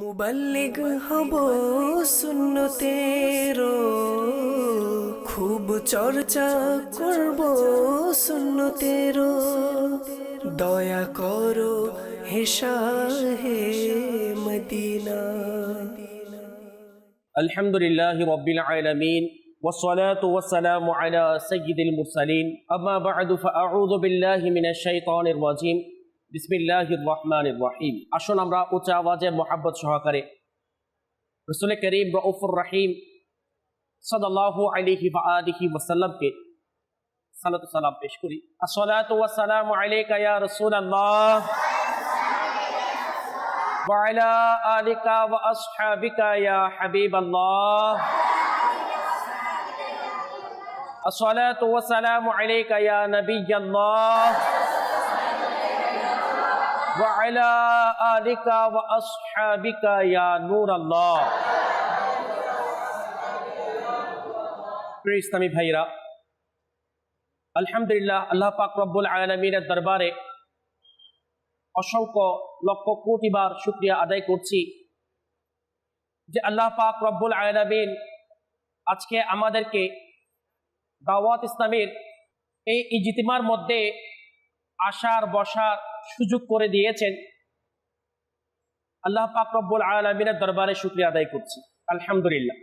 মুবাল্লিগ হব সুন্নতেরো খুব চর্চা করব সুন্নতেরো দয়া করো হেসা হে মদিনা الحمد لله رب العالمين والصلاة والسلام على سيد المرسلين أما بعد فأعوذ بالله من الشيطان الرجيم بسم الله الرحمن الرحيم আসুন আমরা উচ্চ আওয়াজে মোহাব্বত সহকারে রসুল করিম রউফুর রহিম সাল্লাল্লাহু আলাইহি ওয়া আলিহি ওয়াসাল্লামকে সালাতু সালাম পেশ করি আসসালাতু ওয়াসসালামু আলাইকা ইয়া রাসূলুল্লাহ وعلى آلك وأصحابك يا حبيب الله الصلاة والسلام عليك يا نبي الله وعلى آلك وأصحابك يا نور الله প্রিয় ইসলামী ভাইরা আলহামদুলিল্লাহ আল্লাহ পাক রব্বুল আলমিনের দরবারে অসংখ্য লক্ষ কোটি বার শুক্রিয়া আদায় করছি যে আল্লাহ পাক রব্বুল আয়ালামিন আজকে আমাদেরকে দাওয়াত ইসলামের এই ইজিতিমার মধ্যে আসার বসার সুযোগ করে দিয়েছেন। আল্লাহ পাক রব্বুল আয়ালামিনের দরবারে শুক্রিয়া আদায় করছি। আলহামদুলিল্লাহ।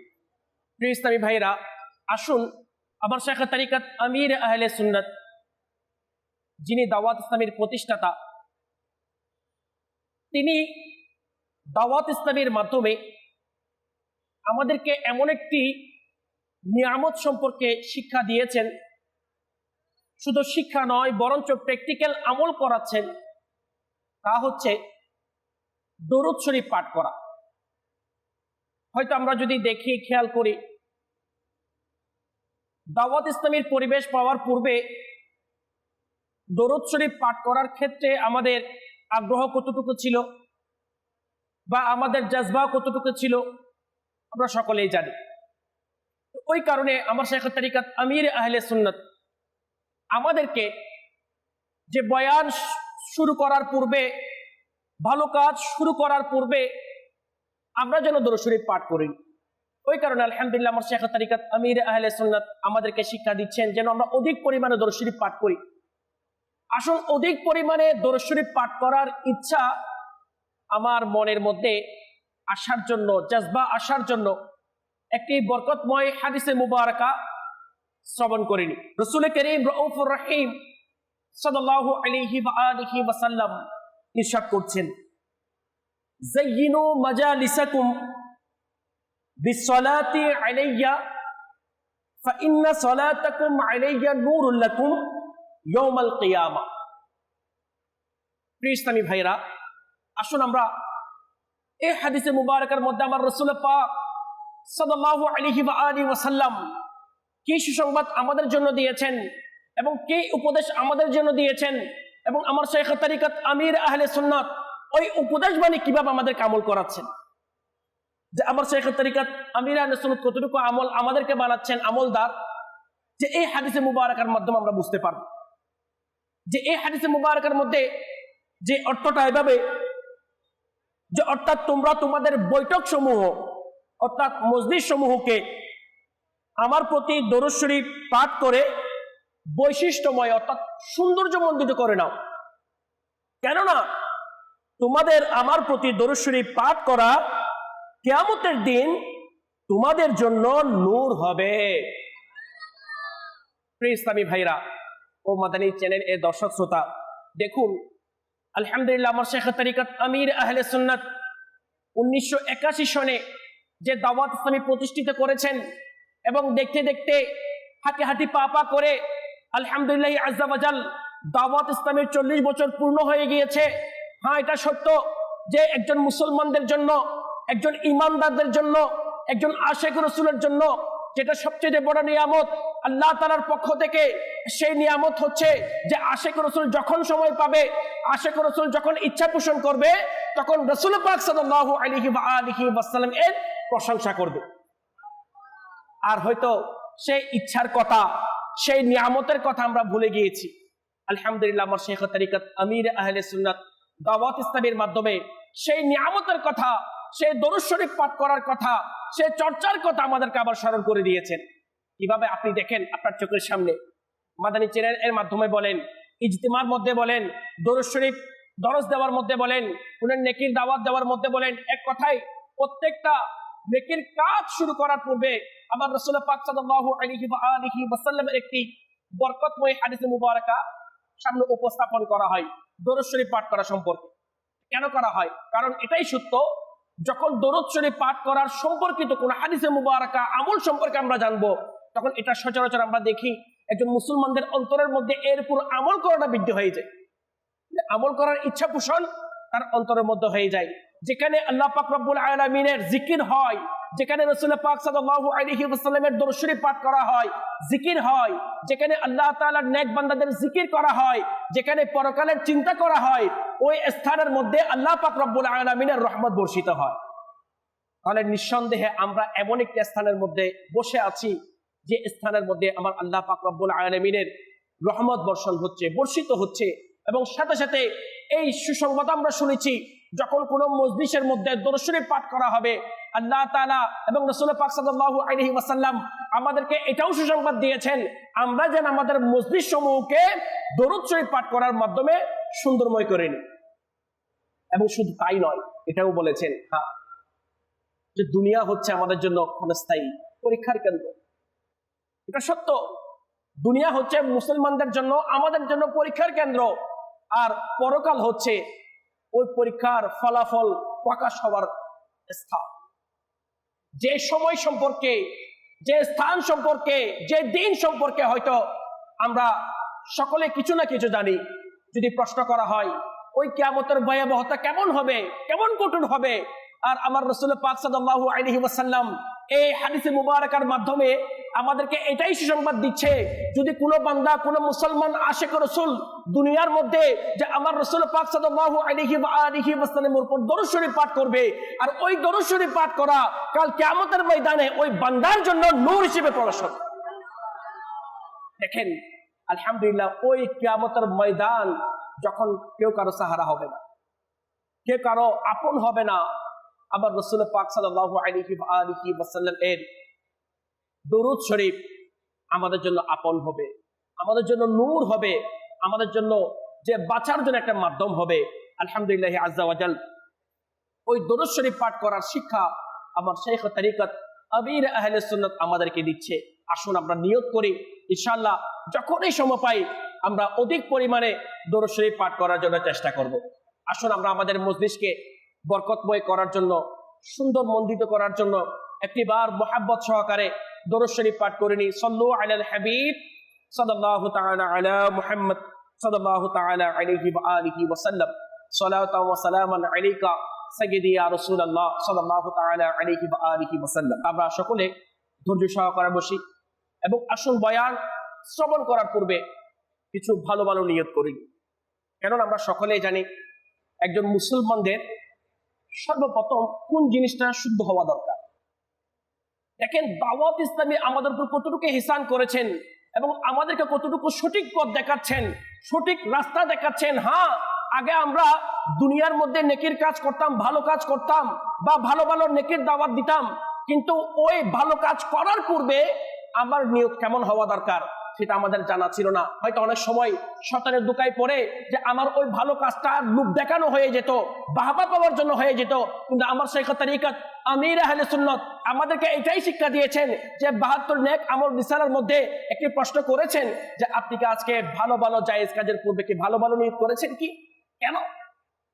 প্রিয় ইসলামী ভাইরা আসুন, আমার শেখ তারিকাত আমির আহলে সুন্নত, যিনি দাওয়াত ইসলামের প্রতিষ্ঠাতা, তিনি দাওয়াত ইসলামের মাধ্যমে আমাদেরকে এমন একটি নিয়ামত সম্পর্কে শিক্ষা দিয়েছেন। শুধু শিক্ষা নয়, বরঞ্চ প্র্যাকটিক্যাল আমল করাচ্ছেন। তা হচ্ছে দরুদ শরীফ পাঠ করা। হয়তো আমরা যদি দেখি, খেয়াল করি, দাওয়াত ইসলামের পরিবেশ পাওয়ার পূর্বে দরুদ শরীফ পাঠ করার ক্ষেত্রে আমাদের আগ্রহ কতটুকু ছিল বা আমাদের জজবা কতটুকু ছিল, আমরা সকলেই জানি। ওই কারণে আমার শেখ তারিকাত আমির আহলে সুন্নত আমাদেরকে যে বয়ান শুরু করার পূর্বে, ভালো কাজ শুরু করার পূর্বে আমরা যেন দরশরীফ পাঠ করি। ওই কারণে আলহামদুলিল্লাহ আমার শেখ তারিকাত আমির আহলে সুন্নত আমাদেরকে শিক্ষা দিচ্ছেন যেন আমরা অধিক পরিমাণে দরশরীফ পাঠ করি। আসল অধিক পরিমাণে দরশরীফ পাঠ করার ইচ্ছা আমার মনের মধ্যে আসার জন্য, জজবা আসার জন্য একটি বরকতময় হাদিসে মুবারকা শ্রবণ করিনি। রসুল করিম রউফুর রহিম সাল্লাল্লাহু আলাইহি ওয়া আলিহি ওয়াসাল্লাম ইরশাদ করছেন। জাইয়িনু মাজালিসাকুম বিসসালাতি আলাইয়া, ফাইন্না সালাতাকুম আলাইয়া আলিহি আমাদের জন্য দিয়েছেন এবং কি উপদেশ আমাদের জন্য দিয়েছেন? এবং আমার শেখ তারিকাত আমির আহলে সুন্নাত, ওই উপদেশ বাণী কীভাবে আমাদের আমল করাচ্ছেন? যে আমার শেখ তারিকাত আমির আহলে সুন্নাত কতটুকু আমল আমাদেরকে বানাচ্ছেন, আমলদার? যে এই হাদিসে মুবারকের মাধ্যমে আমরা বুঝতে পারব। যে এই হাদিসে মুবারকের মধ্যে যে অর্থটা এভাবে, যে অর্থাৎ তোমরা তোমাদের বৈঠক সমূহ, অর্থাৎ মসজিদ সমূহকে আমার প্রতি দরুদ পাঠ করে বৈশিষ্ট্যময়, অর্থাৎ সৌন্দর্যমণ্ডিত করে নাও। কেননা তোমাদের আমার প্রতি দরুদ শরীফ পাঠ করা কেয়ামতের দিন তোমাদের জন্য নূর হবে। ইসলামী ভাইরা ও মাদানী চ্যানেল এর দর্শক শ্রোতা, দেখুন, আলহামদুলিল্লাহ আমার শেখ তারিকাত আমির আহলে সুন্নাত উনিশশো একাশি সনে যে দাওয়াত ইসলামী প্রতিষ্ঠিত করেছেন এবং দেখতে দেখতে হাঁটি হাঁটি পা পা করে আলহামদুলিল্লাহ আজাবাজাল দাওয়াত ইসলামের চল্লিশ বছর পূর্ণ হয়ে গিয়েছে। হ্যাঁ এটা সত্য যে একজন মুসলমানদের জন্য, একজন ইমানদারদের জন্য, একজন আশেক রসুলের জন্য যেটা সবচেয়ে বড় নিয়ামত, আল্লাহ তালার পক্ষ থেকে সেই নিয়ামত হচ্ছে যে আশেক রসুল যখন সময় পাবে আশেক রসুল যখন ইচ্ছা পোষণ করবে, তখন রসুল পাক সাল্লাহ আলিহি বা আলিহি ওয়াসাল্লাম এর প্রশংসা করবে। আর হয়তো সেই ইচ্ছার কথা সেই নিয়ামতের কথা আমরা ভুলে গিয়েছি। আলহামদুলিল্লাহ, আমার শেখ তারিকাত আমির আহলে সুন্নাত দাওয়াত ইসলামের মাধ্যমে সেই নিয়ামতের কথা সে দরুদ পাঠ করার কথা সে চর্চার কথা আমাদেরকে আবার স্মরণ করে দিয়েছেন। কীভাবে আপনি দেখেন আপনার চোখের সামনে? মাদানী চ্যানেল এর মাধ্যমে বলেন, ইজতিমার মধ্যে বলেন, দরুদ শরীফ দরজ দেওয়ার মধ্যে বলেন কোন নেকির দাওয়াত দেওয়ার মধ্যে বলেন, এক কথায় প্রত্যেকটা নেকির কাজ শুরু করার পূর্বে আমার রসুল পাক সাল্লাল্লাহু আলাইহি ওয়া আলিহি ওয়াসাল্লামের একটি বরকতময় হাদিসে মুবারাকা সামনে উপস্থাপন করা হয়, দরুদ শরীফ পাঠ করা সম্পর্কে। কেন করা হয়? কারণ এটাই সত্য, যখন দরুদ শরীফ পাঠ করার সম্পর্কিত কোন হাদিসে মুবারাকা, আমল সম্পর্কে আমরা জানব, তখন এটা সচরাচর আমরা দেখি একজন মুসলমানদের অন্তরের মধ্যে এর উপর আমল করাটা বৃদ্ধি হয়ে যায়। আমল করার ইচ্ছা পোষণ তার অন্তরের মধ্যে হয়ে যায়। যেখানে আল্লাহ পাক রব্বুল আলামিনের জিকির হয়, যেখানে রসুল পাক সাল্লাল্লাহু আলাইহি ওয়াসাল্লামের দরুদ পাঠ করা হয়, জিকির হয়, যেখানে আল্লাহ তাআলার নেক বান্দাদের জিকির করা হয়, যেখানে পরকালের চিন্তা করা হয়, ওই স্থানের মধ্যে আল্লাহ পাক রব্বুল আলামিনের রহমত বর্ষিত হয়। তাহলে নিঃসন্দেহে আমরা এমন একটি স্থানের মধ্যে বসে আছি, যে স্থানের মধ্যে আমার আল্লাহ পাক রব্বুল আলামিনের রহমত বর্ষণ হচ্ছে, বর্ষিত হচ্ছে, এবং সাথে সাথে এই সুসংবাদ আমরা শুনেছি যখন কোন মসজিদের মধ্যে দর্শনী পাঠ করা হবে, আল্লাহ তাআলা এবং রসুল পাক সাল্লাল্লাহু আলাইহি ওয়াসাল্লাম আমাদেরকে এটাও সুসংবাদ দিয়েছেন, আমরা যেন আমাদের মসজিদ সমূহকে দরুদ শরীফ পাঠ করার মাধ্যমে সুন্দরময় করে নিই। এবং শুধু তাই নয়, এটাও বলেছেন হ্যাঁ যে দুনিয়া হচ্ছে আমাদের জন্য ক্ষণস্থায়ী পরীক্ষার কেন্দ্র। এটা সত্য, দুনিয়া হচ্ছে মুসলমানদের জন্য আমাদের জন্য পরীক্ষার কেন্দ্র, আর পরকাল হচ্ছে ওই পরীক্ষার ফলাফল প্রকাশ হওয়ার স্থান। যে সময় সম্পর্কে, যে স্থান সম্পর্কে, যে দিন সম্পর্কে হয়তো আমরা সকলে কিছু না কিছু জানি। যদি প্রশ্ন করা হয়, ওই কিয়ামতের ভয়াবহতা কেমন হবে? কেমন কঠোর হবে? আর আমার রসুল পাক আলাইহি ওয়াসাল্লাম এই হাদিসে মুবারকার মাধ্যমে আমাদেরকে এটাই সুসংবাদ দিচ্ছে, যদি কোনো বান্দা, কোনো মুসলমান আশেক রসুল দুনিয়ার মধ্যে যে আমার রসুল দরুদ পাঠ করবে আর ওই দরুদ শরীফ পাঠ করা কাল কিয়ামতের ময়দানে ওই বান্দার জন্য নূর হিসেবে প্রকাশ হবে। দেখেন, আলহামদুলিল্লাহ ওই কিয়ামতের ময়দান যখন কেউ কারও সাহারা হবে না, কেউ কারও আপন হবে না আবার রসুল পাক আলাইহি ওয়া আলিহি ওয়াসাল্লাম এর দরুদ শরীফ আমাদের জন্য আপন হবে, আমাদের জন্য নূর হবে, আমাদের জন্য যে বাঁচার জন্য একটা মাধ্যম হবে। আলহামদুলিল্লাহ আজাল ওই দরুদ শরীফ পাঠ করার শিক্ষা আমার শেখ তারিকত আবির আহলে সুন্নত আমাদেরকে দিচ্ছে। আসুন আমরা নিয়োগ করি ইনশাল্লাহ যখনই সময় পাই আমরা অধিক পরিমাণে দরুদ শরীফ পাঠ করার জন্য চেষ্টা করব। আসুন আমরা আমাদের মজলিসকে বরকতময় করার জন্য, সুন্দর মন্দিত করার জন্য একটি বার মোহাব্বত সহকারে দরুদ শরীফ পাঠ করে নি সল্লু আলাল হাবিব, সাল্লাল্লাহু তাআলা আলা মুহাম্মদ আলাইহি ওয়া আলিহি ওয়া সাল্লাম। সালাতাও ওয়া সালামান আলাইকা সাইয়্যিদি ইয়া রাসূলুল্লাহ, সাল্লাল্লাহু তাআলা আলাইহি ওয়া আলিহি ওয়া সাল্লাম। আমরা সকলে ধৈর্য সহকারে বসি এবং আসল বয়ান শ্রবণ করার পূর্বে কিছু ভালো ভালো নিয়ত করি। কেননা আমরা সকলেই জানি, একজন মুসলমানদের সর্বপ্রথম কোন জিনিসটা শুদ্ধ হওয়া দরকার? দেখেন, দাওয়াত ইসলামী আমাদের উপর কতটুকু হিসান করেছেন এবং আমাদেরকে কতটুকু সঠিক পথ দেখাচ্ছেন, সঠিক রাস্তা দেখাচ্ছেন? হ্যাঁ আগে আমরা দুনিয়ার মধ্যে নেকির কাজ করতাম, ভালো কাজ করতাম বা ভালো ভালো নেকির দাওয়াত দিতাম, কিন্তু ওই ভালো কাজ করার পূর্বে আমার নিয়োগ কেমন হওয়া দরকার? সেটা আমাদের জানা ছিল না। হয়তো অনেক সময় শতানের দোকায় পড়ে যে আমার ওই ভালো কাজটা লুপ দেখানো হয়ে যেত, বাহবা পাওয়ার জন্য হয়ে যেত। কিন্তু আমার শেখ তারিকাত, আমির আহলে সুন্নত আমাদেরকে এটাই শিক্ষা দিয়েছেন যে বাহাত্তর নেক আমল বিছানার মধ্যে একটি প্রশ্ন করেছেন যে, আপনি কি আজকে ভালো ভালো জায়েজ কাজের পূর্বে কি ভালো ভালো নিয়োগ করেছেন কি? কেন?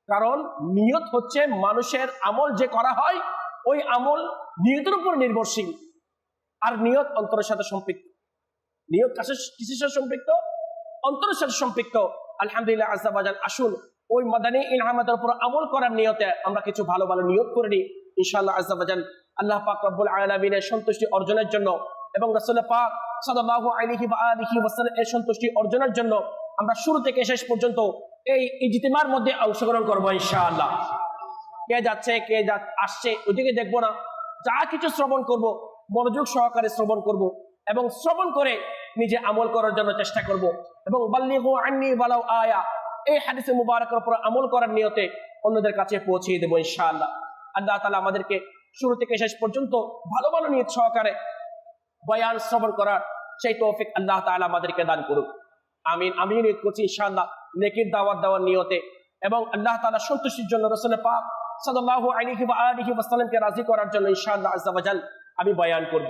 কারণ নিয়ত হচ্ছে মানুষের আমল যে করা হয়, ওই আমল নিয়তের উপর নির্ভরশীল। আর নিয়ত অন্তরের সাথে সম্পৃক্ত। নিয়ত কাছে কিসের সাথে সম্পৃক্ত, অন্তরের সাথে সম্পৃক্ত। আলহামদুলিল্লাহ আজাবাজান আসুন, ওই মাদানী ইনহামাদের উপর আমল করার নিয়তে আমরা কিছু ভালো ভালো নিয়ত করে নিই। ইনশাআল্লাহ আজাবাজান আল্লাহ পাক রব্বুল আলামিনের সন্তুষ্টি অর্জনের জন্য এবং রাসূল পাক সাল্লাল্লাহু আলাইহি ওয়া আলিহি ওয়াসাল্লাম এর সন্তুষ্টি অর্জনের জন্য আমরা শুরু থেকে শেষ পর্যন্ত এই ইজতিমার মধ্যে অংশগ্রহণ করব ইনশাআল্লাহ। কে যাচ্ছে, কে আসছে, ওদিকে দেখব না। যা কিছু শ্রবণ করব, মনোযোগ সহকারে শ্রবণ করব। এবং শ্রবণ করে নিজে আমল করার জন্য চেষ্টা করব। এবং বাল্লিগু আন্নি বালাও আয়া, এই হাদিসে মুবারকের উপর আমল করার নিয়তে অন্যদের কাছে পৌঁছিয়ে দেবো ইনশাআল্লাহ। আল্লাহ তালা আমাদেরকে শুরু থেকে শেষ পর্যন্ত ভালো ভালো নিয়ত সহকারে বয়ান শ্রবণ করার সেই তৌফিক আল্লাহ তাআলা আমাদেরকে দান করুক। আমিন আমি নিয়ত করছি ইনশাআল্লাহ নেকির দাওয়াত দেওয়ার নিয়তে। এবং আল্লাহ তালা সন্তুষ্টির জন্য রসুলের পাক সাল্লাল্লাহু আলাইহি ওয়া আলিহি ওয়াসাল্লামকে রাজি করার জন্য ইনশাআল্লাহ জাল আমি বয়ান করব।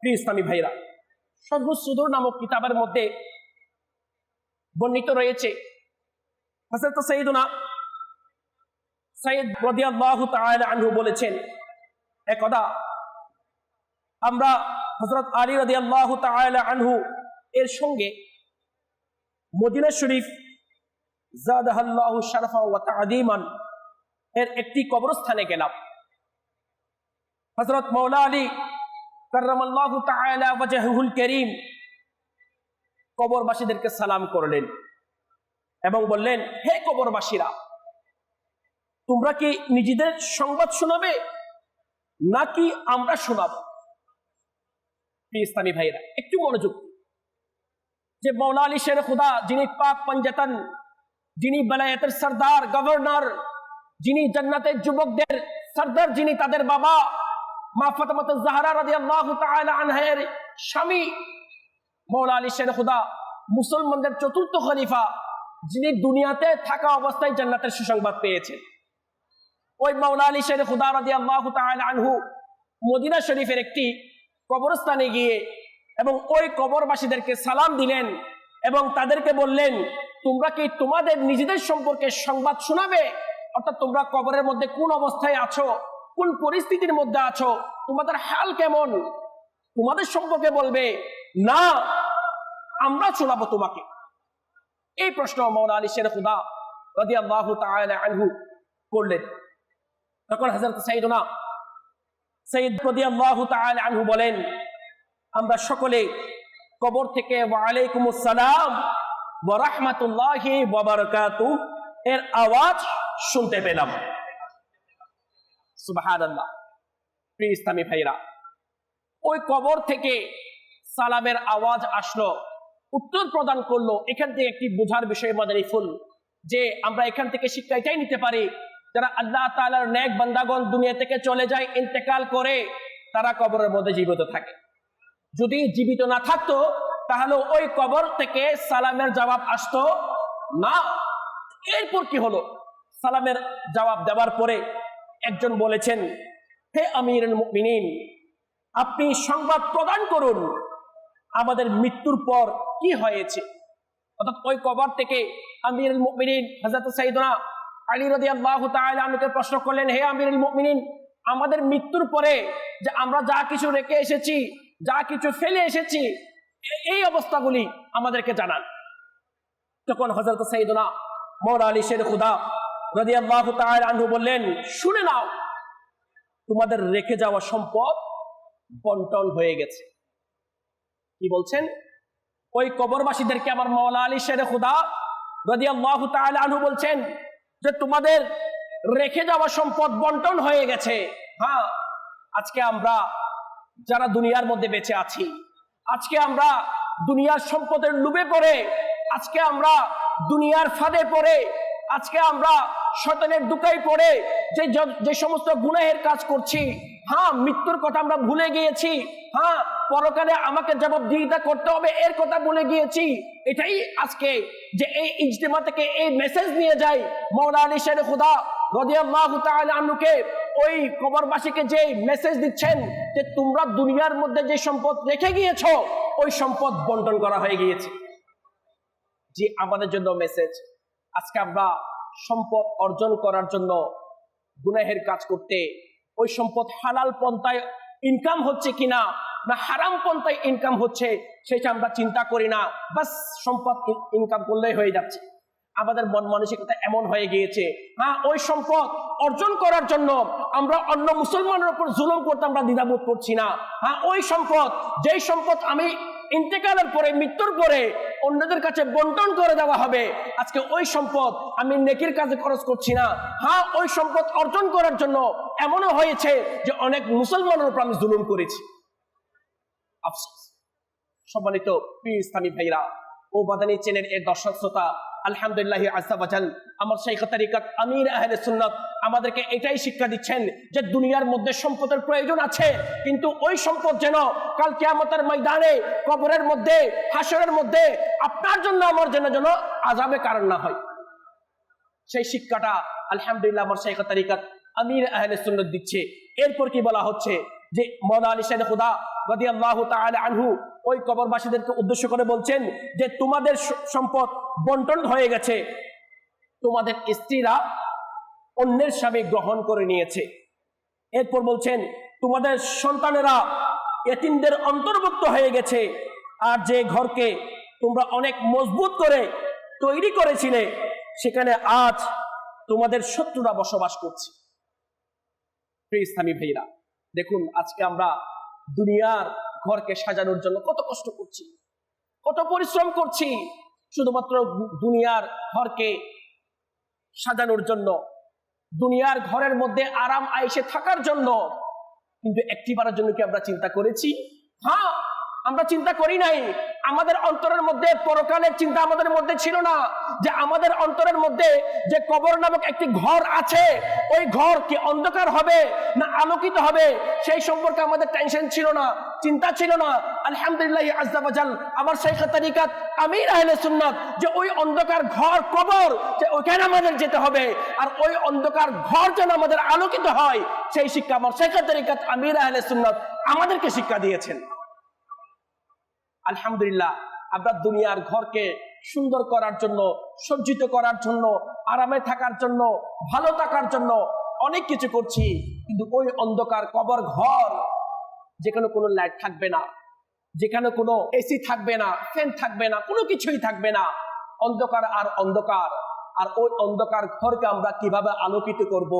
প্রিয় ইসলামী ভাইরা সর্বুজ সুদূর নামক কিতাবের মধ্যে বর্ণিত রয়েছে বলেছেন, একদা আমরা হজরত আলী রাদি আল্লাহ আনহু এর সঙ্গে মদিনা শরীফ তাআদিমান এর একটি কবরস্থানে গেলাম। হজরত মৌলা আলী করিম। কবরবাসীদেরকে সালাম করলেন এবং বললেন, হে কবরবাসীরা, তোমরা কি নিজেদের সংবাদ শোনাবে নাকি আমরা শোনাবো? ইসলামী ভাইরা একটু মনোযোগ যে মৌলা আলী শের খুদা, যিনি পাক পঞ্জাতন, যিনি বেলায়েতের সর্দার, গভর্নর, যিনি জান্নাতের যুবকদের সর্দার, যিনি তাদের বাবা মা ফাতেমাত জাহরা রাদিয়াল্লাহু তাআলা স্বামী। মৌলা আলী শের খুদা, মুসলমানদের চতুর্থ খলিফা, যিনি দুনিয়াতে থাকা অবস্থায় জান্নাতের সুসংবাদ পেয়েছেন। ওই মৌলা আলী শের খুদা রাদিয়াল্লাহু তাআলা আনহু মদিনা শরীফের একটি কবরস্থানে গিয়ে এবং ওই কবরবাসীদেরকে সালাম দিলেন এবং তাদেরকে বললেন, তোমরা কি তোমাদের নিজেদের সম্পর্কে সংবাদ শোনাবে? অর্থাৎ তোমরা কবরের মধ্যে কোন অবস্থায় আছো? কোন পরিস্থিতির মধ্যে আছো? তোমাদের হাল কেমন? তোমাদের সম্পর্কে বলবে, না, আমরা শোনাবো তোমাকে। এই প্রশ্ন মৌলা আলী শের খুদা তাআলা আনহু করলেন। তখন সৈয়দ রাদিয়াল্লাহু তাআলা আনহু বলেন, আমরা সকলে কবর থেকে ওয়ালাইকুম আসসালাম ওয়া রাহমাতুল্লাহি ওয়া বারাকাতুহু এর আওয়াজ শুনতে পেলাম। প্রিয় ইসলামী ভাইরা ওই কবর থেকে সালামের আওয়াজ আসলো, উত্তর প্রদান করল, এখান থেকে একটি বোঝার বিষয় মাদারি ফুল, যে আমরা এখান থেকে শিক্ষা এটাই নিতে পারি। যারা আল্লাহ তাআলার নেক বান্দাগণ দুনিয়া থেকে চলে যায়, ইন্তেকাল করে, তারা কবরের মধ্যে জীবিত থাকে। যদি জীবিত না থাকতো, তাহলে ওই কবর থেকে সালামের জবাব আসতো না। এরপর কি হলো? সালামের জবাব দেওয়ার পরে একজন বলেছেন, হে আমির আপনি সংবাদ প্রদান করুন, আমাদের মৃত্যুর পর কি হয়েছে? অর্থাৎ ওই কবর থেকে আমির মুমিনিন, হযরত সাইয়েদনা আলী রাদিয়াল্লাহু তাআলা আনহুকে প্রশ্ন করলেন, হে আমিরুল মুমিনিন, আমাদের মৃত্যুর পরে যে আমরা যা কিছু রেখে এসেছি, যা কিছু ফেলে এসেছি, এই অবস্থাগুলি আমাদেরকে জানান। তখন হযরত সাইয়েদনা মৌলা আলী শের খুদা রাদিয়াল্লাহু তাআলা আনহু বললেন, শুনে নাও, তোমাদের রেখে যাওয়া সম্পদ বন্টন হয়ে গেছে। কি বলছেন? ওই কবরবাসীদেরকে আমার মৌলা আলী শের খুদা রাদিয়াল্লাহু তাআলা আনহু বলছেন যে, তোমাদের রেখে যাওয়া সম্পদ বন্টন হয়ে গেছে। হ্যাঁ আজকে আমরা যারা দুনিয়ার মধ্যে বেঁচে আছি, আজকে আমরা দুনিয়ার সম্পদের লুবে পড়ে, আজকে আমরা দুনিয়ার ফাঁদে পড়ে, আজকে আমরা শয়তানের দুকাই পড়ে যে যে সমস্ত গুনাহের কাজ করছি। হ্যাঁ মৃত্যুর কথা আমরা ভুলে গিয়েছি। হ্যাঁ পরকালে আমাকে জবাবদিহিতা করতে হবে, এর কথা ভুলে গিয়েছি। এটাই আজকে যে এই ইজতেমা থেকে এই মেসেজ নিয়ে যাই মৌলা আলী শের খুদা রাদিয়াল্লাহু ওই কবরবাসীকে যে মেসেজ দিচ্ছেন যে তোমরা দুনিয়ার মধ্যে যে সম্পদ রেখে গিয়েছো, ওই সম্পদ বন্টন করা হয়ে গিয়েছে। যে আমাদের জন্য মেসেজ আজকে আমরা সম্পদ অর্জন করার জন্য গুনাহের কাজ করতে ওই সম্পদ হালাল পন্থায় ইনকাম হচ্ছে কিনা না হারাম পন্থায় ইনকাম হচ্ছে, সেটা আমরা চিন্তা করি না। বাস, সম্পদ ইনকাম করলেই হয়ে যাচ্ছে। আমাদের মন মানসিকতা এমন হয়ে গিয়েছে হ্যাঁ ওই সম্পদ অর্জন করার জন্য আমরা অন্য মুসলমানের উপর জুলুম করতে আমরা দ্বিধাবোধ করছি না। হ্যাঁ ওই সম্পদ, যেই সম্পদ আমি ইন্তেকালের পরে, মৃত্যুর পরে অন্যদের কাছে বন্টন করে দেওয়া হবে। আজকে ওই সম্পদ আমি নেকির কাজে খরচ করছি না। হ্যাঁ ওই সম্পদ অর্জন করার জন্য এমনও হয়েছে যে অনেক মুসলমানের উপর আমি জুলুম করেছি। আফসোস। সম্মানিত প্রিয় ইসলামী ভাইরা, ও বাদানি চেনের এর দর্শক শ্রোতা আলহামদুলিল্লাহ আসাবাজাল আমার শেখ তারিকাত আমির আহলে সুন্নাত আমাদেরকে এটাই শিক্ষা দিচ্ছেন যে দুনিয়ার মধ্যে সম্পদের প্রয়োজন আছে, কিন্তু ওই সম্পদ যেন কাল কিয়ামতের ময়দানে, কবরের মধ্যে, হাসরের মধ্যে আপনার জন্য আমার জন্য যেন আজাবে কারণ না হয়। সেই শিক্ষাটা আলহামদুলিল্লাহ আমার শেখ তারিকাত আমির আহলে সুন্নত দিচ্ছে। এরপর কি বলা হচ্ছে? যে মৌলা আলী সাইদ খুদা রাদি আল্লাহ আনহু ওই কবরবাসীদেরকে উদ্দেশ্য করে বলছেন যে তোমাদের সম্পদ বন্টন হয়ে গেছে। তোমাদের স্ত্রীরা অন্যের স্বামী গ্রহণ করে নিয়েছে। এরপর বলছেন, তোমাদের সন্তানেরা এতিমদের অন্তর্ভুক্ত হয়ে গেছে আর যে ঘরকে তোমরা অনেক মজবুত করে তৈরি করেছিলে, সেখানে আজ তোমাদের শত্রুরা বসবাস করছে। ইসলামী ভাইরা দেখুন, আজকে আমরা দুনিয়ার ঘরকে সাজানোর জন্য কত কষ্ট করছি, কত পরিশ্রম করছি, শুধুমাত্র দুনিয়ার ঘরকে সাজানোর জন্য, দুনিয়ার ঘরের মধ্যে আরাম আয়েসে থাকার জন্য, কিন্তু একটিবারের জন্য কি আমরা চিন্তা করেছি? হ্যাঁ আমরা চিন্তা করি নাই। আমাদের অন্তরের মধ্যে পরকালের চিন্তা আমাদের মধ্যে ছিল না। যে আমাদের অন্তরের মধ্যে যে কবর নামক একটি ঘর আছে, ওই ঘর কি অন্ধকার হবে না আলোকিত হবে? সেই সম্পর্কে আমাদের টেনশন ছিল না, চিন্তা ছিল না। আলহামদুলিল্লাহ আজাল আমার শেখ তারিকাত আমির আহলে সুন্নাত যে ওই অন্ধকার ঘর, কবর, যে ওইখানে আমাদের যেতে হবে। আর ওই অন্ধকার ঘর যেন আমাদের আলোকিত হয়, সেই শিক্ষা আমার শেখ তারিকাত আমির আহলে সুন্নাত আমাদেরকে শিক্ষা দিয়েছেন। আলহামদুলিল্লাহ আপনার দুনিয়ার ঘরকে সুন্দর করার জন্য, সজ্জিত করার জন্য, আরামে থাকার জন্য, ভালো থাকার জন্য অনেক কিছু করছি। কিন্তু ওই অন্ধকার কবর ঘর, যেখানে কোনো লাইট থাকবে না, যেখানে কোনো এসি থাকবে না ফ্যান থাকবে না, কোনো কিছুই থাকবে না। অন্ধকার আর অন্ধকার। আর ওই অন্ধকার ঘরকে আমরা কীভাবে আলোকিত করব।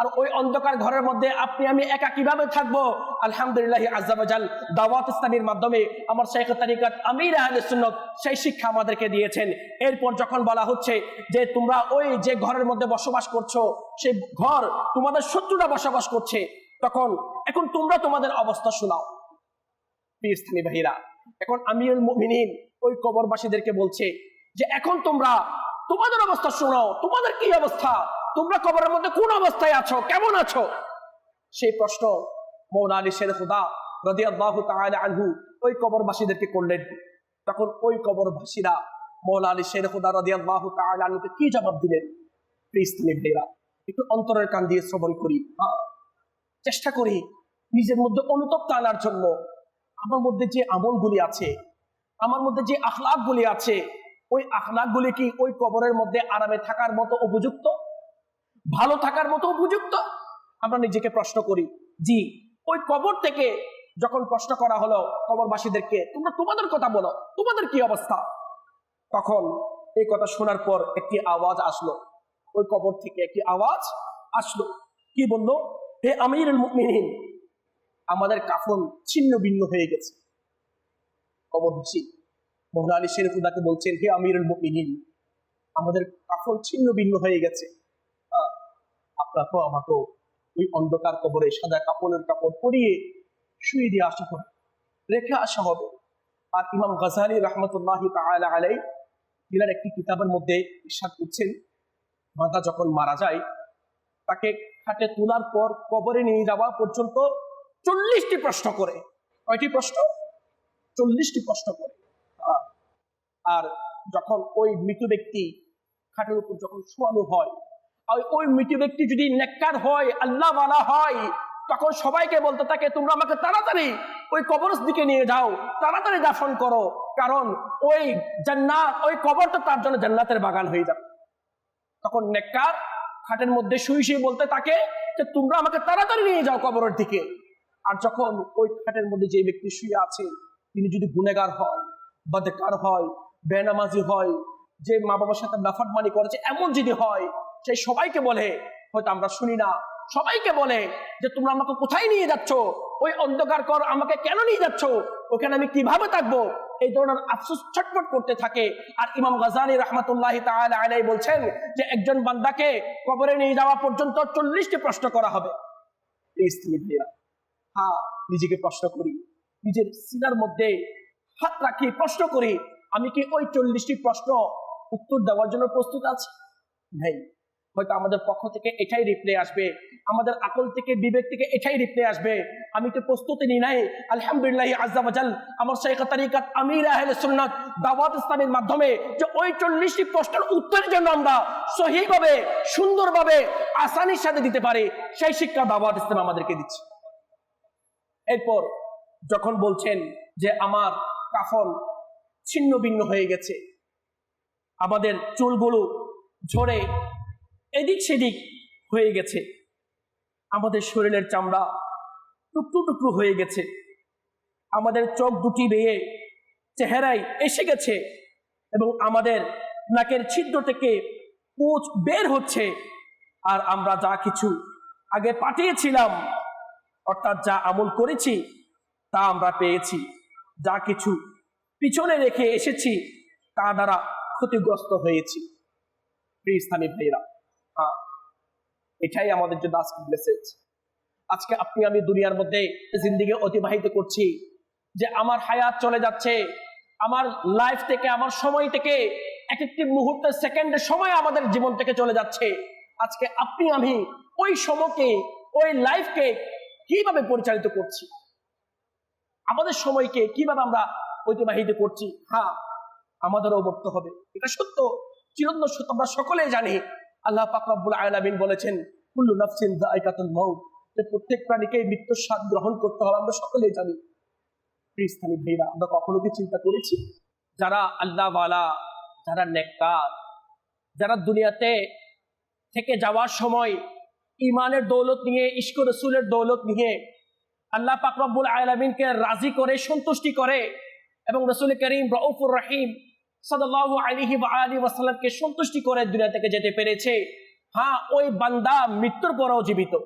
আর ওই অন্ধকার ঘরের মধ্যে আপনি, আমি একা কীভাবে থাকব? আলহামদুলিল্লাহ আজাবাজাল দাওয়াত ইসলামীর মাধ্যমে আমার শেখ সেই শিক্ষা আমাদেরকে দিয়েছেন। এরপর যখন বলা হচ্ছে যে তোমরা ওই যে ঘরের মধ্যে বসবাস করছ, সেই ঘর তোমাদের শত্রুরা বসবাস করছে, তখন এখন তোমরা তোমাদের অবস্থা শোনাও। ভাইরা এখন মুমিনিন ওই কবরবাসীদেরকে বলছে যে এখন তোমরা তোমাদের অবস্থা শোনাও। তোমাদের কি অবস্থা? তোমরা কবরের মধ্যে কোন অবস্থায় আছো? কেমন আছো? সেই প্রশ্ন মৌলা আলী শের খুদা তাআলা আনহু ওই কবরবাসীদেরকে করলেন। তখন ওই কবরবাসীরা মৌলা আলী শের খুদা রাদিয়াল্লাহু তাআলা আনহুকে কি জবাব দিলেন? প্রিয় ইসলামী ভাইরা একটু অন্তরের কান দিয়ে শ্রবণ করি। চেষ্টা করি নিজের মধ্যে অনুতপ্ত আনার জন্য। আমার মধ্যে যে আমলগুলি আছে, আমার মধ্যে যে আখলাকগুলি আছে ওই আখলাকগুলি কি ওই কবরের মধ্যে আরামে থাকার মতো উপযুক্ত? ভালো থাকার মতো উপযুক্ত? আমরা নিজেকে প্রশ্ন করি, জি, ওই কবর থেকে যখন প্রশ্ন করা হলো কবরবাসীদেরকে, তোমরা তোমাদের কথা বলো, তোমাদের কি অবস্থা? তখন এই কথা শোনার পর একটি আওয়াজ আসলো। ওই কবর থেকে একটি আওয়াজ আসলো। কি বলল? হে আমির মুমিনিন, আমাদের কাফন ছিন্ন ভিন্ন হয়ে গেছে। কবরবাসী মোহন আলী বলছেন, হে আমিরুল আমাদের কাফন ছিন্ন ভিন্ন হয়ে গেছে। আমাকে ওই অন্ধকার কবরে সাদা কাপড়ের কাপড় পরিয়ে শুয়ে দিয়ে আসা হবে, রেখে আসা হবে। আর ইমাম রহমতুল্লাহ আলাই একটি কিতাবের মধ্যে ইরশাদ করছেন, মাতা যখন মারা যায়, তাকে খাটে তোলার পর কবরে নিয়ে যাওয়া পর্যন্ত চল্লিশটি প্রশ্ন করে। কয়টি প্রশ্ন? চল্লিশটি প্রশ্ন করে। আর যখন ওই মৃত ব্যক্তি খাটের উপর যখন শোয়ানো হয়, আর ওই মৃত ব্যক্তি যদি নেককার হয়, আল্লাহ হয়, তখন সবাইকে বলতে থাকে, তোমরা আমাকে তাড়াতাড়ি ওই কবর দিকে নিয়ে যাও, তাড়াতাড়ি দাফন করো, কারণ ওই জান্নাত, ওই কবরটা তার জন্য জান্নাতের বাগান হয়ে যাবে। তখন নেককার খাটের মধ্যে শুয়ে শুয়ে বলতে থাকে যে, তোমরা আমাকে তাড়াতাড়ি নিয়ে যাও কবরের দিকে। আর যখন ওই খাটের মধ্যে যে ব্যক্তি শুয়ে আছে, তিনি যদি গুনেগার হয়, বদকার হয় বেনামাজি হয়, যে মা বাবার সাথে নাফাটমানি করেছে এমন যদি হয় সেই সবাইকে বলে, হয়তো আমরা শুনি না। সবাইকে বলে যে, তোমরা আমাকে কোথায় নিয়ে যাচ্ছ? ওই অন্ধকার কর, আমাকে কেন নিয়ে যাচ্ছ? ওখানে আমি কীভাবে থাকব? এই ধরনের আফসোস ছটফট করতে থাকে। আর ইমাম গাজানি রহমতুল্লাহ আলাই বলছেন যে, একজন বান্দাকে কবরে নিয়ে যাওয়া পর্যন্ত চল্লিশটি প্রশ্ন করা হবে। হ্যাঁ নিজেকে প্রশ্ন করি, নিজের সিনার মধ্যে হাত রাখি, প্রশ্ন করি আমি কি ওই চল্লিশটি প্রশ্ন উত্তর দেওয়ার জন্য প্রস্তুত আছি? নেই হয়তো আমাদের পক্ষ থেকে এটাই রিপ্লে আসবে, আমাদের আকল থেকে, বিবেক থেকে এটাই রিপ্লে আসবে। আমি তো প্রস্তুতি নিই নাই। আলহামদুলিল্লাহ আজাল আমার শেখ তারিকাত আমির আহলে সুন্নাত দাওয়াত ইসলামের মাধ্যমে যে ওই চল্লিশটি প্রশ্নের উত্তরের জন্য আমরা সহিভাবে, সুন্দরভাবে আসানির সাথে দিতে পারি, সেই শিক্ষা দাওয়াত ইসলাম আমাদেরকে দিচ্ছে। এরপর যখন বলছেন যে আমার কাফন ছিন্ন ভিন্ন হয়ে গেছে। আমাদের চুলগুলো ঝরে এদিক সেদিক হয়ে গেছে। আমাদের শরীরের চামড়া টুকরো টুকরো হয়ে গেছে। আমাদের চোখ দুটি বেয়ে চেহারায় এসে গেছে এবং আমাদের নাকের ছিদ্র থেকে পুঁজ বের হচ্ছে। আর আমরা যা কিছু আগে পাঠিয়েছিলাম, অর্থাৎ যা আমল করেছি, তা আমরা পেয়েছি। যা কিছু পিছনে রেখে এসেছি, তা দ্বারা ক্ষতিগ্রস্ত হয়েছি। ইসলামী ভাইরা হ্যাঁ এটাই আমাদের জন্য আজকের মেসেজ আজকে আপনি, আমি দুনিয়ার মধ্যে জিন্দিগি অতিবাহিত করছি যে আমার হায়াত চলে যাচ্ছে, আমার লাইফ থেকে, আমার সময় থেকে, এক একটি মুহূর্তের সেকেন্ডের সময় আমাদের জীবন থেকে চলে যাচ্ছে। আজকে আপনি, আমি ওই সময়কে, ওই লাইফকে কীভাবে পরিচালিত করছি? আমাদের সময়কে কীভাবে আমরা অতিবাহিত করছি হ্যাঁ আমাদেরও বলতে হবে। এটা সত্য। চিরন্তন সত্য আমরা সকলেই জানি, আল্লাহ পাকরাবুল আলামিন বলেছেন, কুল্লু যায়কাতুল মাউত যে প্রত্যেক প্রাণীকে মৃত্যুর স্বাদ গ্রহণ করতে হবে, আমরা সকলেই জানি। ভাইরা, আমরা কখনো কি চিন্তা করেছি? যারা আল্লাহওয়ালা, যারা নেককার, যারা দুনিয়াতে থেকে যাওয়ার সময় ইমানের দৌলত নিয়ে ইস্ক রসুলের দৌলত নিয়ে আল্লাহ পাকরাবুল আলমিনকে রাজি করে, সন্তুষ্টি করে এবং রসুল করিম রউফুর রহিম সাদাল্লাহু আলিহি বা আলী ওয়াসাল্লামকে সন্তুষ্টি করে দুনিয়া থেকে যেতে পেরেছে। হ্যাঁ ওই বান্দা মৃত্যুর পরেও জীবিত।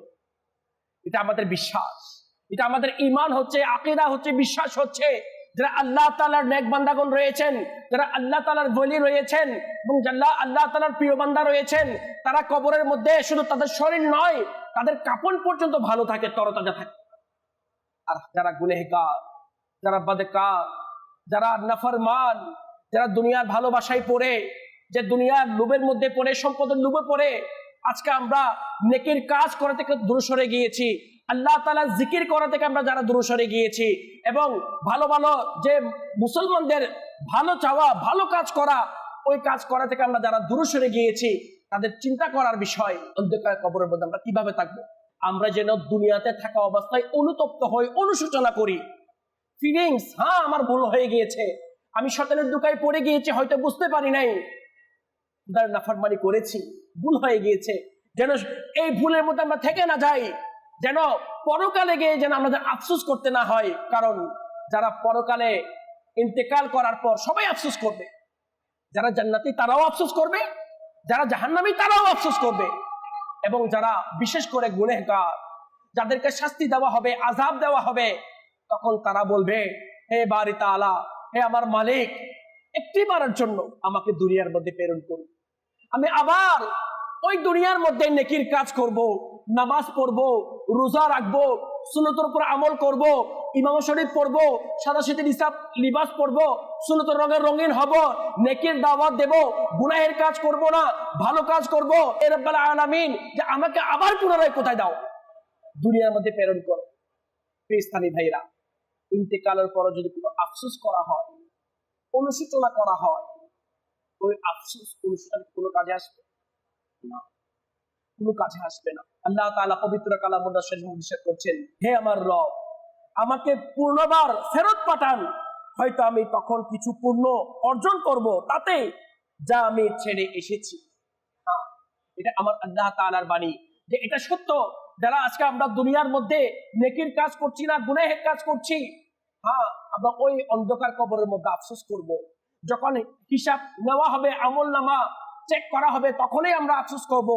এটা আমাদের বিশ্বাস। এটা আমাদের ইমান হচ্ছে, আকিদা হচ্ছে, বিশ্বাস হচ্ছে। যারা আল্লাহ তালার নেক বান্দাগণ রয়েছেন, যারা আল্লাহ তালার বলি রয়েছেন এবং যারা আল্লাহ তালার প্রিয় বান্দা রয়েছেন, তারা কবরের মধ্যে শুধু তাদের শরীর নয়, তাদের কাপড় পর্যন্ত ভালো থাকে, তরতাজা থাকে। আর যারা গুনেহগার যারা বাদকার যারা নাফরমান, যারা দুনিয়ার ভালোবাসায় পড়ে, যে দুনিয়ার লোভের মধ্যে পড়ে, সম্পদের লোভে পড়ে, আজকে আমরা নেকির কাজ করা থেকে দূরে সরে গিয়েছি। আল্লাহ তালা জিকির করা থেকে আমরা যারা দূরে সরে গিয়েছি এবং ভালো ভালো যে মুসলমানদের ভালো চাওয়া, ভালো কাজ করা, ওই কাজ করা থেকে আমরা যারা দূরে সরে গিয়েছি, তাদের চিন্তা করার বিষয় অন্ধকার কবরের মধ্যে আমরা কীভাবে থাকব? আমরা যেন দুনিয়াতে থাকা অবস্থায় অনুতপ্ত হই, অনুশোচনা করি। ফিলিংস হ্যাঁ আমার ভুল হয়ে গিয়েছে। আমি শতানের দুকায় পড়ে গিয়েছি, হয়তো বুঝতে পারি নাই। খুদার নাফরমানি করেছি, ভুল হয়ে গিয়েছে। যেন এই ভুলের মধ্যে আমরা থেকে না যাই, যেন পরকালে গিয়ে যেন আমাদের আফসোস করতে না হয়। কারণ যারা পরকালে ইন্তেকাল করার পর সবাই আফসোস করবে। যারা জান্নাতি তারাও আফসোস করবে, যারা জাহান্নামী তারাও আফসোস করবে। এবং যারা বিশেষ করে গুনেহগার যাদেরকে শাস্তি দেওয়া হবে আজাব দেওয়া হবে তখন তারা বলবে, হে বাড়ি তালা, হে আমার মালিক, একটি বারের জন্য আমাকে দুনিয়ার মধ্যে প্রেরণ করুন। আমি আবার ওই দুনিয়ার মধ্যে নেকির কাজ করব, নামাজ পড়ব, রোজা রাখব সুনতর উপর আমল করব, ইমাম শরীফ পড়ব সাদা শীতের হিসাব লিবাস পড়ব সুনতর রঙের রঙিন হব, নেকির দাওয়াত দেব, গুনাহের কাজ করব না, ভালো কাজ করব, এ রব্বাল আলামিন, যে আমাকে আবার পুনরায় কোথায় দাও? দুনিয়ার মধ্যে প্রেরণ করো। স্থানীয় ভাইরা ইন্তেকালের পর যদি কোনো আফসোস করা হয়, অনুশোচনা করা হয়, ওই আফসোস, অনুশোচনা কোনো কাজে আসবে? না। কোনো কাজে আসবে না। আল্লাহ তাআলা পবিত্র কালামুল্লাহ শরীফ করছেন, হে আমার রব, আমাকে পূর্ণবার ফেরত পাঠান। হয়তো আমি তখন কিছু পূর্ণ অর্জন করব তাতে যা আমি ছেড়ে এসেছি। এটা আমার আল্লাহ তাআলার বাণী যে এটা সত্য। যারা আজকে আমরা দুনিয়ার মধ্যে নেকির কাজ করছি না, গুনাহের কাজ করছি হ্যাঁ আমরা ওই অন্ধকার কবরের মধ্যে আফসোস করব। যখন হিসাব নেওয়া হবে, আমল নামা চেক করা হবে, তখনই আমরা আফসোস করব।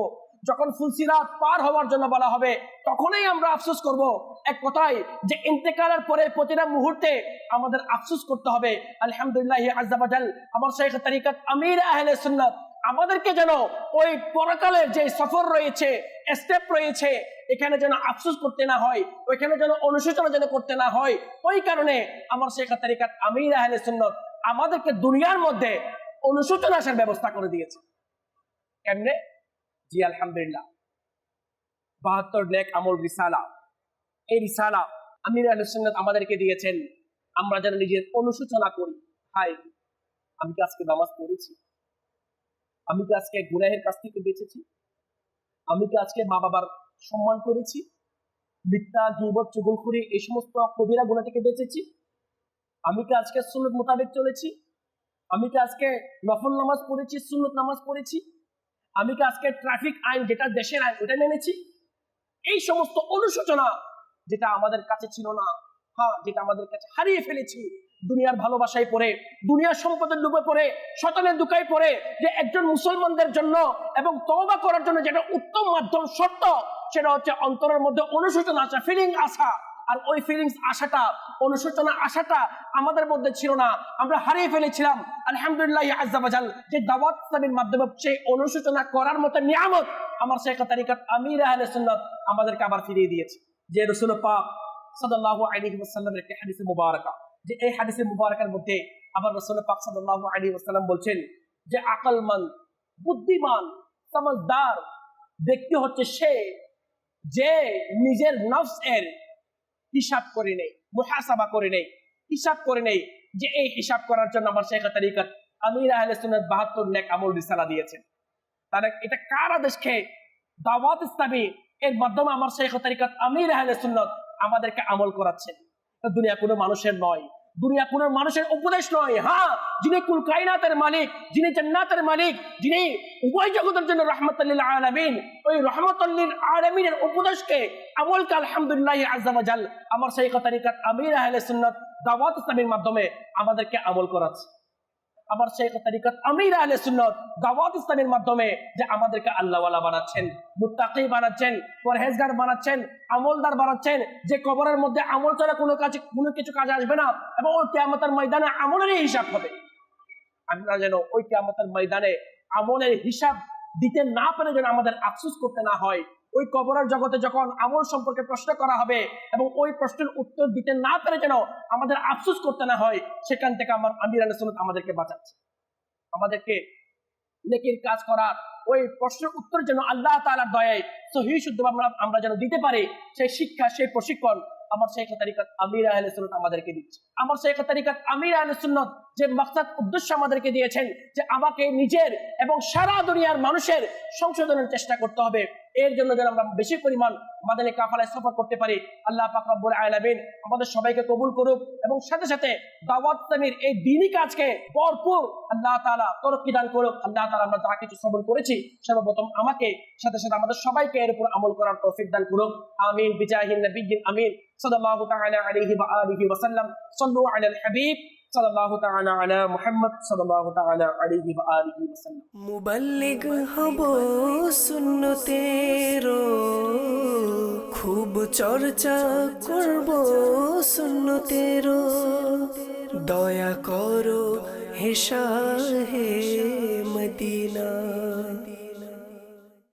যখন ফুলসিরাত পার হওয়ার জন্য বলা হবে, তখনই আমরা আফসোস করব এক কথায় যে ইন্তেকালের পরে প্রতিটা মুহূর্তে আমাদের আফসোস করতে হবে আলহামদুলিল্লাহ আজাবাজাল আমার শেখ তারিকাত আমির আহলে সুন্নাত আমাদেরকে যেন ওই পরকালের যে সফর রয়েছে স্টেপ রয়েছে, এখানে যেন আফসোস করতে না হয়, ওইখানে যেন অনুশোচনা যেন করতে না হয়, ওই কারণে আমার শেখ তারিকাত আমির আহলে সুন্নত আমাদেরকে দুনিয়ার মধ্যে অনুশোচনা আসার ব্যবস্থা করে দিয়েছে। কেমনে? জি, আলহামদুলিল্লাহ। বাহাত্তর নেক আমল রিসালা। এই রিসালা আমির আলুসন্নাত আমাদেরকে দিয়েছেন। আমরা যেন নিজের অনুশোচনা করি। হাই আমি কি আজকে নামাজ পড়েছি? আমি কি আজকে গুনাহের কাছ থেকে বেঁচেছি? আমি কি আজকে মা বাবার সম্মান করেছি? মিথ্যা গিবত চুগলখুরি এই সমস্ত কবিরা গুণা থেকে বেঁচেছি? আমি কি আজকে সুন্নত মোতাবেক চলেছি? আমি কি আজকে নফল নামাজ পড়েছি, সুন্নত নামাজ পড়েছি? আমি কি আজকে ট্রাফিক আইন, যেটা দেশের আইন, ওটা মেনেছি? এই সমস্ত অনুশোচনা যেটা আমাদের কাছে ছিল না হ্যাঁ যেটা আমাদের কাছে হারিয়ে ফেলেছি দুনিয়ার ভালোবাসায় পড়ে, দুনিয়ার সম্পদের ডুবে পড়ে শতানের দুকায় পড়ে যে একজন মুসলমানদের জন্য এবং তওবা করার জন্য যেটা উত্তম মাধ্যম, শর্ত, সেটা হচ্ছে অন্তরের মধ্যে অনুশোচনা আসা ফিলিং আসা। আর ওই ফিলিংস আসাটা, অনুশোচনা আসাটা আমাদের মধ্যে ছিল না, আমরা হারিয়ে ফেলেছিলাম। আলহামদুলিল্লাহ আজাবাজাল যে দাওয়াত ইসলামের মাধ্যমে সেই অনুশোচনা করার মতো নিয়ামত আমার শেখ তারিকাত আমির আহলে সুন্নাত আমাদেরকে আবার ফিরিয়ে দিয়েছে। যে রসুল পাক আলাইহি ওয়াসাল্লামের একটি হাদিসে মুবারাকা। যে এই হাদিসে মুবারাকার মধ্যে আবার রসুল পাক সাল্লাল্লাহু আলাইহি ওয়াসাল্লাম বলছেন যে আকলমান, বুদ্ধিমান সমজদার ব্যক্তি হচ্ছে সে যে নিজের নফস এর হিসাব করে নেই মুহাসাবা করে নেই হিসাব করে নেই যে এই হিসাব করার জন্য আমার শেখ তারিকাত আমির আহলে সুন্নাত বাহাত্তর নেক আমল রিসালা দিয়েছেন। তাহলে এটা কার আদেশ খেয়ে দাওয়াত ইসলামী এর মাধ্যমে আমার শেখ তারিকাত আমির আহলে সুন্নাত আমাদেরকে আমল করাচ্ছেন? দুনিয়া কোনো মানুষের নয়। দুনিয়া কোনো মানুষের উপদেশ নয়। হ্যাঁ যিনি কুল কায়নাতের মালিক, যিনি জান্নাতের মালিক, যিনি উভয় জগতের জন্য রহমতুল্লিল আলমিন, ওই রহমতুল্লিল আলমিনের উপদেশকে আমলকে আলহামদুলিল্লাহ আজাল আমার সেই কথা আমির আহলে সুন্নত দাওয়াত ইসলামের মাধ্যমে আমাদেরকে আমল করাচ্ছে। আমার শেখ তারিকাত আমির আহলে সুন্নত দাওয়াত ইসলামের মাধ্যমে যে আমাদেরকে আল্লাহওয়ালা বানাচ্ছেন, মুত্তাকি বানাচ্ছেন, পরহেজগার বানাচ্ছেন, আমলদার বানাচ্ছেন, যে কবরের মধ্যে আমল ছাড়া কোনো কাজে, কোনো কিছু কাজে আসবে না এবং ওই কেয়ামতের ময়দানে আমলেরই হিসাব হবে। আমরা যেন ওই কেয়ামতের ময়দানে আমলের হিসাব দিতে না পেরে যেন আমাদের আফসোস করতে না হয় ওই কবরের জগতে যখন আমল সম্পর্কে প্রশ্ন করা হবে এবং ওই প্রশ্নের উত্তর দিতে না পেরে যেন আমাদের আফসোস করতে না হয়, সেখান থেকে আমার আমির আল সুন্নত আমাদেরকে বাঁচাচ্ছে। আমাদেরকে নেকির কাজ করার ওই প্রশ্নের উত্তর যেন আল্লাহ তালার দয়ায় সহি শুদ্ধ আমরা আমরা যেন দিতে পারি, সেই শিক্ষা, সেই প্রশিক্ষণ আমার শেখ তারিকাত আমির আহলে সুন্নত আমাদেরকে দিচ্ছে। আমার শেখ তারিকাত আমির আহলে সুন্নত যে মাকসাদ উদ্দেশ্য আমাদেরকে দিয়েছেন যে আমাকে নিজের এবং সারা দুনিয়ার মানুষের সংশোধনের চেষ্টা করতে হবে। এর জন্য যেন আমরা বেশি পরিমাণ মাদানী কাফালায় সফর করতে পারি। আল্লাহ পাক আলামিন আমাদের সবাইকে কবুল করুক এবং সাথে সাথে দাওয়াত এই দিনই কাজকে ভরপুর আল্লাহ তাআলা তরক্কি দান করুক। আল্লাহ তাআলা আমরা যা কিছু শ্রবণ করেছি সর্বপ্রথম আমাকে, সাথে সাথে আমাদের সবাইকে এর উপর আমল করার তৌফিক দান করুক। আমিন। বিজাহিন নবিয়্যিন আমিন সাল্লাল্লাহু তাআলা আলাইহি ওয়া আলিহি ওয়া হাবিব। সাল্লাল্লাহু তাআলা আলা মুহাম্মদ সাল্লাল্লাহু তাআলা আলাইহি ওয়া আলিহি ওয়া সাল্লাম। মুবাল্লিগ হব সুন্নতেরো খুব চর্চা করব সুন্নতেরো দয়া করো হে শাহে